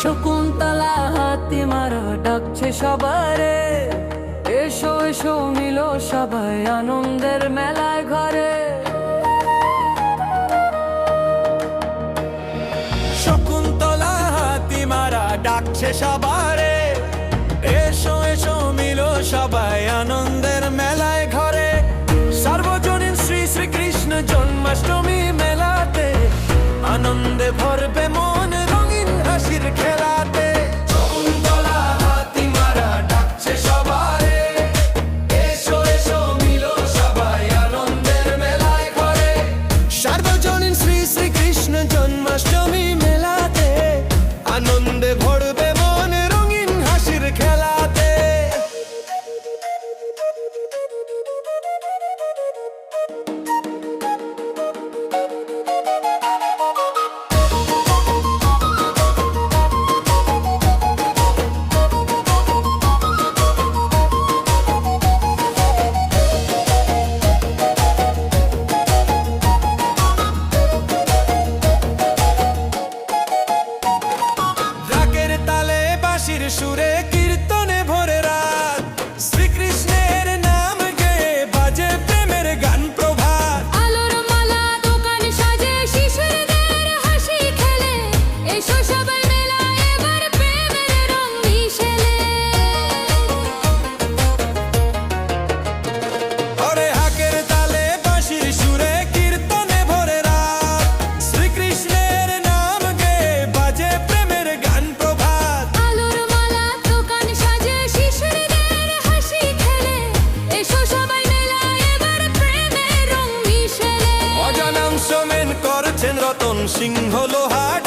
শকুন্তলা হাতি মারা ডাকছে সবারে। এসো এসো, মিলো সবাই আনন্দের মেলায় ঘরে। শকুন্তলা হাতি মারা ডাকছে সবারে। এসো এসো, মিলো সবাই আনন্দের মেলায় ঘরে। সর্বজনীন শ্রী শ্রীকৃষ্ণ জন্মাষ্টমী আছেন রতন সিংহ লোহার